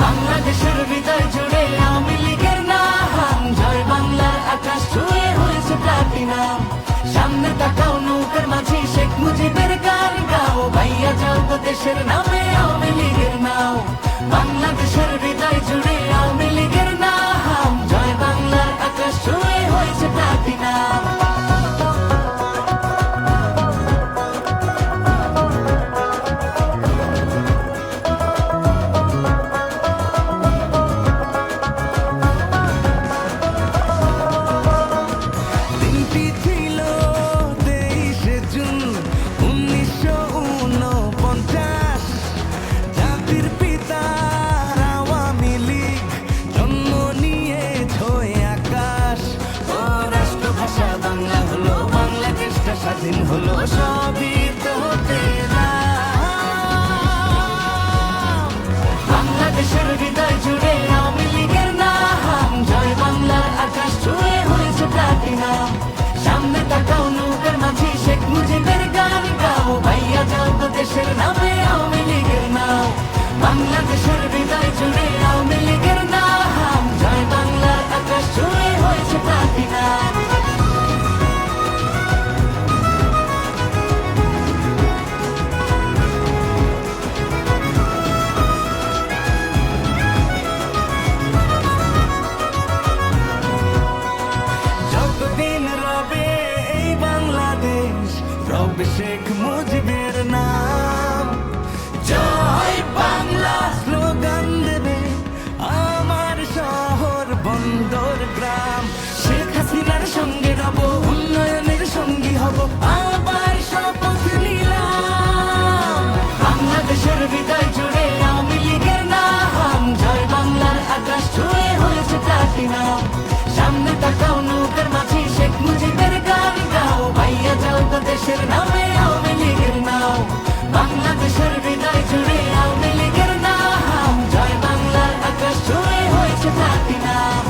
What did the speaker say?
বাংলাদেশের হৃদয় জুড়ে বাংলার হয়েছে সামনে তাকাও নৌকার মাঝে শেখ মুজিবের গান গাও। ভাইয়া যাও দেশের নামে। 我说 শেখ মুজিবের such a happy now.